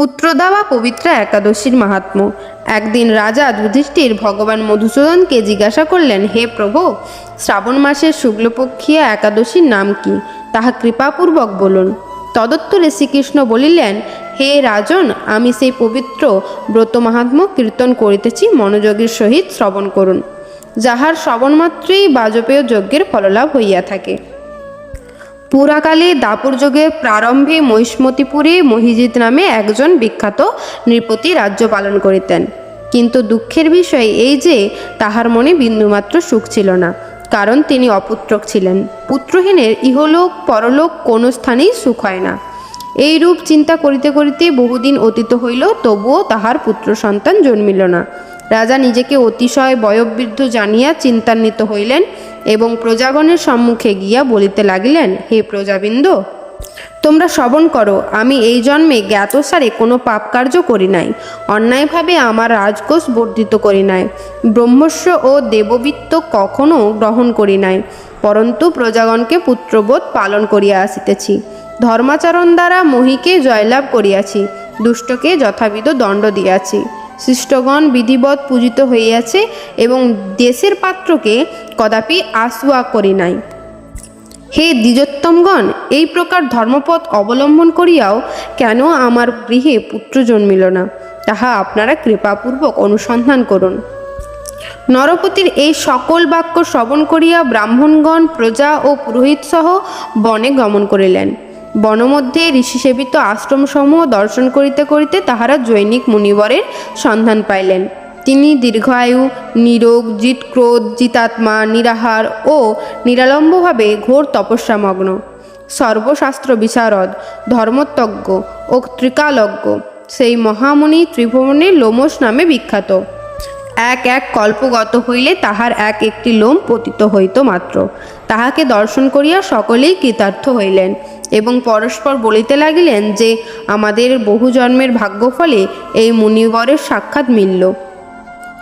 পুত্রদা বা পবিত্রা একাদশীর মাহাত্ম্য একদিন রাজা যুধিষ্ঠির ভগবান মধুসূদনকে জিজ্ঞাসা করলেন, হে প্রভু, শ্রাবণ মাসের শুক্লপক্ষীয় একাদশীর নাম কি? তাহা কৃপাপূর্বক বলুন। তদত্তরে শ্রীকৃষ্ণ বলিলেন, হে রাজন, আমি সেই পবিত্র ব্রত মাহাত্ম্য কীর্তন করিতেছি, মনোযোগের সহিত শ্রবণ করুন, যাহার শ্রবণ মাত্রেই বাজপেয় যজ্ঞের ফললাভ হইয়া থাকে। পুরাকালে দাপুর যুগের প্রারম্ভে মহিষ্মতিপুরে মহিজিৎ নামে একজন বিখ্যাত নৃপতি রাজ্য পালন করিতেন। কিন্তু দুঃখের বিষয় এই যে, তাহার মনে বিন্দুমাত্র সুখ ছিল না, কারণ তিনি অপুত্রক ছিলেন। পুত্রহীনের ইহলোক পরলোক কোনো স্থানেই সুখ হয় না। এই রূপ চিন্তা করিতে করিতে বহুদিন অতীত হইল, তবুও তাহার পুত্র সন্তান জন্মিল না। রাজা নিজেকে অতিশয় বয়োবৃদ্ধ জানিয়া চিন্তান্বিত হইলেন এবং প্রজাগণের সম্মুখে গিয়া বলিতে লাগিলেন, হে প্রজাবৃন্দ, তোমরা শ্রবণ করো, আমি এই জন্মে জ্ঞাতসারে কোনো পাপ কার্য করি নাই, অন্যায়ভাবে আমার রাজকোষ বর্ধিত করি নাই, ব্রহ্মস্ব ও দেববিত্ত কখনো গ্রহণ করি নাই, পরন্তু প্রজাগণকে পুত্রবোধ পালন করিয়া আসিতেছি, ধর্মাচরণ দ্বারা মহিকে জয়লাভ করিয়াছি, দুষ্টকে যথাবিধ দণ্ড দিয়াছি শিষ্টগণ বিধিবৎ পূজিত হইয়াছে এবং দেশের পাত্রকে কদাপি আসুয়া করি নাই। হে দ্বিজোত্তমগণ, এই প্রকার ধর্মপথ অবলম্বন করিয়াও কেন আমার গৃহে পুত্র জন্মিল না? তাহা আপনারা কৃপাপূর্বক অনুসন্ধান করুন। নরপতির এই সকল বাক্য শ্রবণ করিয়া ব্রাহ্মণগণ, প্রজা ও পুরোহিতসহ বনে গমন করিলেন। বনমধ্যে ঋষি ঋষিসেবিত আশ্রমসমূহ দর্শন করিতে করিতে তাহারা জৈনিক মুনিবরের সন্ধান পাইলেন। তিনি দীর্ঘায়ু নিরোগ, জিত, ক্রোধ, জিতাত্মা, নিরাহার ও নিরালম্বভাবে ঘোর তপস্যামগ্ন। সর্বশাস্ত্র বিশারদ ধর্মতজ্ঞ ও ত্রিকালজ্ঞ, সেই মহামুনি ত্রিভুবনের লোমস নামে বিখ্যাত। এক এক কল্পগত হইলে তাহার এক একটি লোম পতিত হইত মাত্র। তাহাকে দর্শন করিয়া সকলেই কৃতার্থ হইলেন। এবং পরস্পর বলিতে লাগিলেন যে আমাদের বহু জন্মের ভাগ্যফলে এই মুনিবরের সাক্ষাৎ মিলল।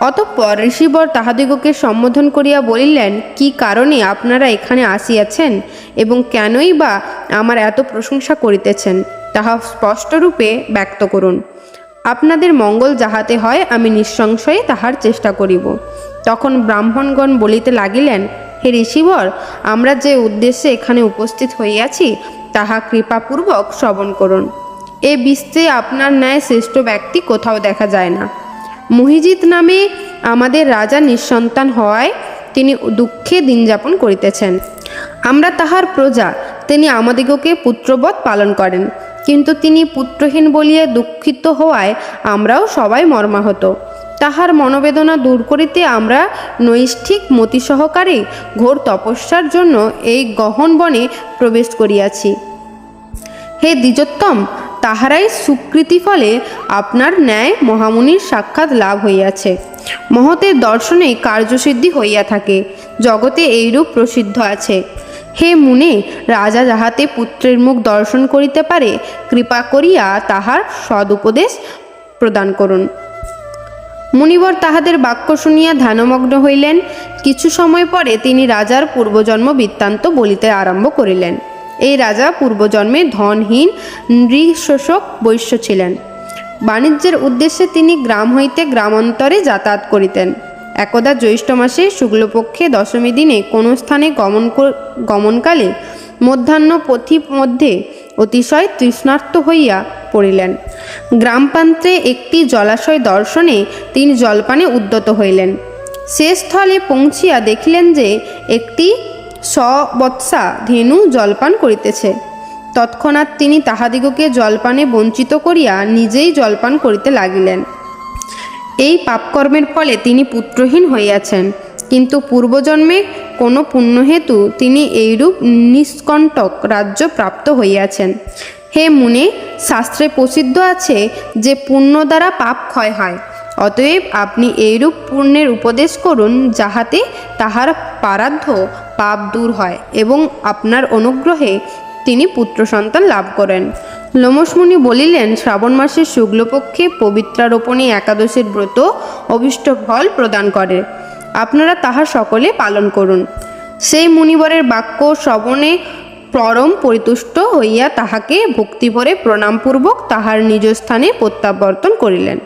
অতঃপর ঋষিবর তাহাদিগকে সম্বোধন করিয়া বলিলেন, কি কারণে আপনারা এখানে আসিয়াছেন এবং কেনই বা আমার এত প্রশংসা করিতেছেন? তাহা স্পষ্টরূপে ব্যক্ত করুন। আপনাদের মঙ্গল যাহাতে হয়, আমি নিঃসংশয়ে তাহার চেষ্টা করিব। তখন ব্রাহ্মণগণ বলিতে লাগিলেন, হে ঋষিবর, আমরা যে উদ্দেশ্যে এখানে উপস্থিত হইয়াছি তাহা কৃপাপূর্বক শ্রবণ করুন। এ বিশ্বে আপনার ন্যায় শ্রেষ্ঠ ব্যক্তি কোথাও দেখা যায় না। মহিজিৎ নামে আমাদের রাজা নিঃসন্তান হওয়ায় তিনি দুঃখে দিন যাপন করিতেছেন। আমরা তাহার প্রজা, তিনি আমাদিগকে পুত্রবৎ পালন করেন। কিন্তু তিনি পুত্রহীন বলিয়া দুঃখিত হওয়ায় আমরাও সবাই মর্মাহত। তাহার মনোবেদনা দূর করিতে আমরা নৈষ্ঠিক মতি সহকারে ঘোর তপস্যার জন্য এই গহন বনে প্রবেশ করিয়াছি। হে দ্বিজোত্তম, তাহারাই সুকৃতি ফলে আপনার ন্যায় মহামুনির সাক্ষাৎ লাভ হইয়াছে। মহতের দর্শনে কার্যসিদ্ধি হইয়া থাকে, জগতে এইরূপ প্রসিদ্ধ আছে। হে মুনে, রাজা যাহাতে পুত্রের মুখ দর্শন করিতে পারে, কৃপা করিয়া তাহার সদুপদেশ প্রদান করুন। মুনিবর তাহাদের বাক্য শুনিয়া ধ্যানমগ্ন হইলেন। কিছু সময় পরে তিনি রাজার পূর্বজন্ম বৃত্তান্ত বলিতে আরম্ভ করিলেন। এই রাজা পূর্বজন্মে ধনহীন, নৃশোষক বৈশ্য ছিলেন। বাণিজ্যের উদ্দেশ্যে তিনি গ্রাম হইতে গ্রামান্তরে যাতায়াত করিতেন। একদা জ্যৈষ্ঠ মাসে শুক্লপক্ষে দশমী দিনে কোনো স্থানে গমন গমনকালে মধ্যাহ্ন পথি মধ্যে অতিশয় তৃষ্ণার্ত হইয়া পড়িলেন। গ্রামপ্রান্তে একটি জলাশয় দর্শনে তিনি জলপানে উদ্যত হইলেন। সে স্থলে পৌঁছিয়া দেখিলেন যে একটি সবৎসা ধেনু জলপান করিতেছে। তৎক্ষণাৎ তিনি তাহাদিগকে জলপানে বঞ্চিত করিয়া নিজেই জলপান করিতে লাগিলেন। এই পাপকর্মের ফলে তিনি পুত্রহীন হইয়াছেন, কিন্তু পূর্বজন্মে কোনো পুণ্যহেতু তিনি এইরূপ নিষ্কণ্টক রাজ্য প্রাপ্ত হইয়াছেন। হে মুনে, শাস্ত্রে প্রসিদ্ধ আছে যে পুণ্য দ্বারা পাপ ক্ষয় হয়। অতএব আপনি এইরূপ পুণ্যের উপদেশ করুন যাহাতে তাহার পারাধ্য পাপ দূর হয় এবং আপনার অনুগ্রহে তিনি পুত্র সন্তান লাভ করেন। লোমসমুনি বলিলেন, শ্রাবণ মাসের শুক্লপক্ষে পবিত্রারোপণী একাদশীর ব্রত অভিষ্ট ফল প্রদান করে। আপনারা তাহা সকলে পালন করুন। সেই মুনিবরের বাক্য শ্রবণে পরম পরিতুষ্ট হইয়া তাহাকে ভক্তিভরে প্রণামপূর্বক তাহার নিজ স্থানে প্রত্যাবর্তন করিলেন।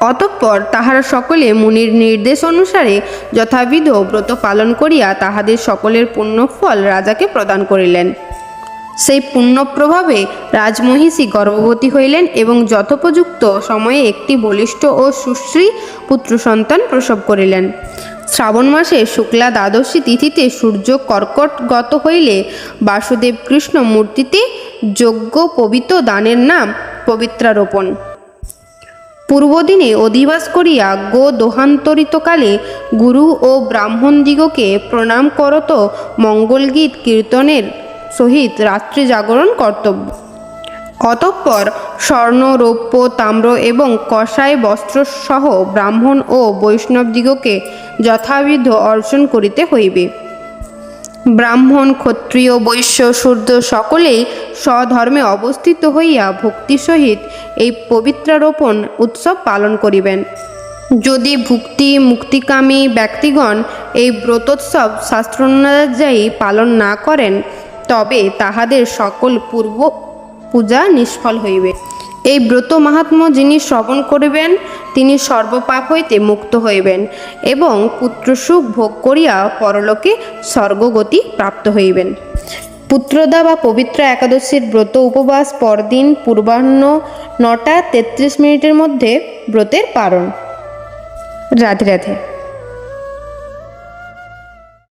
অতঃপর তাহারা সকলে মুনির নির্দেশ অনুসারে যথাবিধ ব্রত পালন করিয়া তাহাদের সকলের পুণ্যফল রাজাকে প্রদান করিলেন। সেই পুণ্যপ্রভাবে রাজমহিষী গর্ভবতী হইলেন এবং যথোপযুক্ত সময়ে একটি বলিষ্ঠ ও সুশ্রী পুত্র সন্তান প্রসব করিলেন। শ্রাবণ মাসে শুক্লা দ্বাদশী তিথিতে সূর্য কর্কটগত হইলে বাসুদেব কৃষ্ণ মূর্তিতে যজ্ঞ পবিত্র দানের নাম পবিত্রারোপণ। পূর্বদিনে অধিবাস করিয়া গো দোহান্তরিতকালে গুরু ও ব্রাহ্মণদিগকে প্রণাম করত মঙ্গলগীত কীর্তনের সহিত রাত্রি জাগরণ কর্তব্য। অতঃপর স্বর্ণ, রৌপ্য, তাম্র এবং কষায় বস্ত্রসহ ব্রাহ্মণ ও বৈষ্ণবদিগকে যথাবিধ অর্জন করিতে হইবে। ব্রাহ্মণ, ক্ষত্রিয়, বৈশ্য, শূদ্র সকলেই স্বধর্মে অবস্থিত হইয়া ভক্তি সহিত এই পবিত্রারোপণ উৎসব পালন করিবেন। যদি ভুক্তি, মুক্তিকামী ব্যক্তিগণ এই ব্রতোৎসব শাস্ত্রানুযায়ী পালন না করেন, তবে তাহাদের সকল পূর্ব পূজা নিষ্ফল হইবে। এই ব্রত মাহাত্ম্য যিনি শ্রবণ করিবেন, তিনি সর্বপাপ হইতে মুক্ত হইবেন এবং পুত্রসুখ ভোগ করিয়া পরলোকে স্বর্গগতি প্রাপ্ত হইবেন। পুত্রদা বা পবিত্র একাদশীর ব্রত উপবাস পরদিন পূর্বাহ্ন নটা তেত্রিশ মিনিটের মধ্যে ব্রতের পারণ। রাধে রাধে।